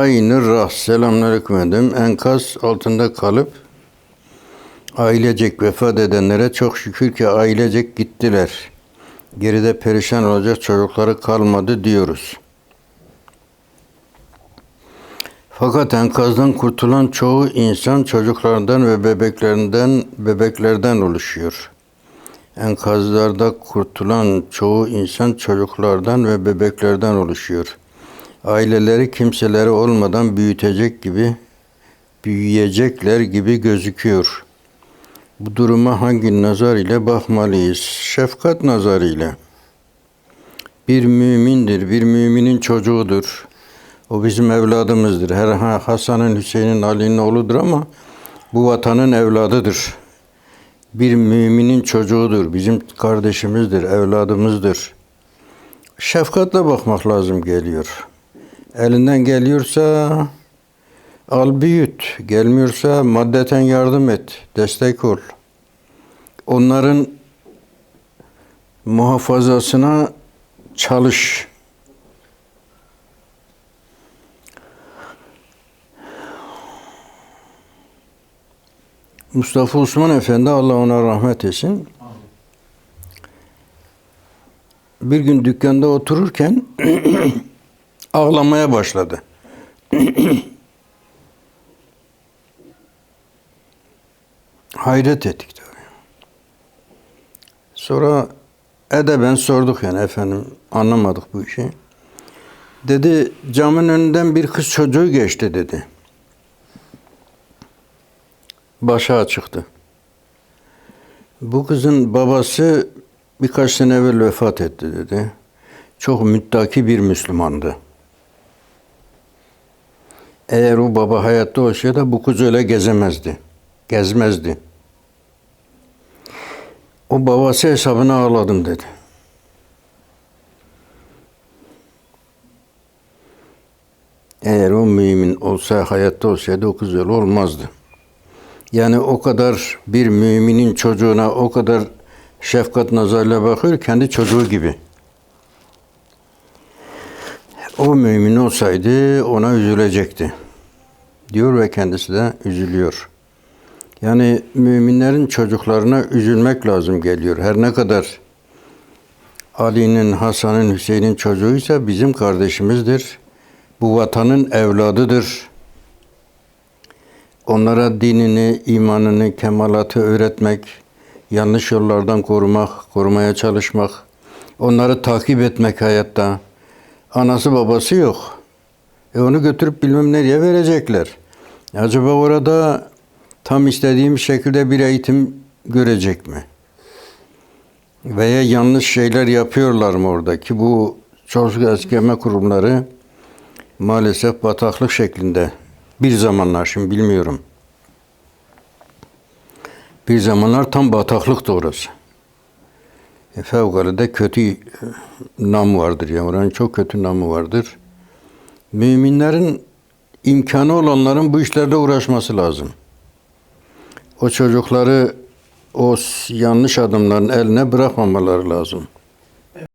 Aynı rah. Selamünaleyküm efendim. Enkaz altında kalıp ailecek vefat edenlere çok şükür ki ailecek gittiler. Geride perişan olacak çocukları kalmadı diyoruz. Fakat enkazdan kurtulan çoğu insan çocuklardan ve bebeklerinden bebeklerden oluşuyor. Enkazlarda kurtulan çoğu insan çocuklardan ve bebeklerden oluşuyor. Aileleri kimseleri olmadan büyütecek gibi, büyüyecekler gibi gözüküyor. Bu duruma hangi nazar ile bakmalıyız? Şefkat nazarı ile. Bir mümindir, bir müminin çocuğudur. O bizim evladımızdır. Her ha- Hasan'ın, Hüseyin'in, Ali'nin oğludur ama bu vatanın evladıdır. Bir müminin çocuğudur, bizim kardeşimizdir, evladımızdır. Şefkatle bakmak lazım geliyor. Elinden geliyorsa al büyüt, gelmiyorsa maddeten yardım et, destek ol. Onların muhafazasına çalış. Mustafa Osman Efendi Allah ona rahmet etsin. Bir gün dükkanda otururken ağlamaya başladı. Hayret ettik tabii. Sonra edeben sorduk yani efendim anlamadık bu işi. Dedi camın önünden bir kız çocuğu geçti dedi. Başı açıktı. Bu kızın babası birkaç sene evvel vefat etti dedi. Çok müttaki bir Müslümandı. Eğer o baba hayatta olsaydı bu kız öyle gezemezdi. Gezmezdi. O babası hesabına ağladım dedi. Eğer o mümin olsa, hayatta olsaydı o kız öyle olmazdı. Yani o kadar bir müminin çocuğuna o kadar şefkat nazarıyla bakıyor, kendi çocuğu gibi. O mümin olsaydı ona üzülecekti. Diyor ve kendisi de üzülüyor. Yani müminlerin çocuklarına üzülmek lazım geliyor. Her ne kadar Ali'nin, Hasan'ın, Hüseyin'in çocuğuysa bizim kardeşimizdir. Bu vatanın evladıdır. Onlara dinini, imanını, kemalatı öğretmek, yanlış yollardan korumak, korumaya çalışmak, onları takip etmek hayatta. Anası babası yok. E onu götürüp bilmem nereye verecekler. Acaba orada tam istediğim şekilde bir eğitim görecek mi? Veya yanlış şeyler yapıyorlar mı orada ki bu çocuk eskeme kurumları maalesef bataklık şeklinde. Bir zamanlar şimdi bilmiyorum. Bir zamanlar tam bataklıktı orası. E, fevkalade kötü e, nam vardır ya. Oranın çok kötü namı vardır. Müminlerin imkanı olanların bu işlerde uğraşması lazım. O çocukları o yanlış adamların eline bırakmamaları lazım.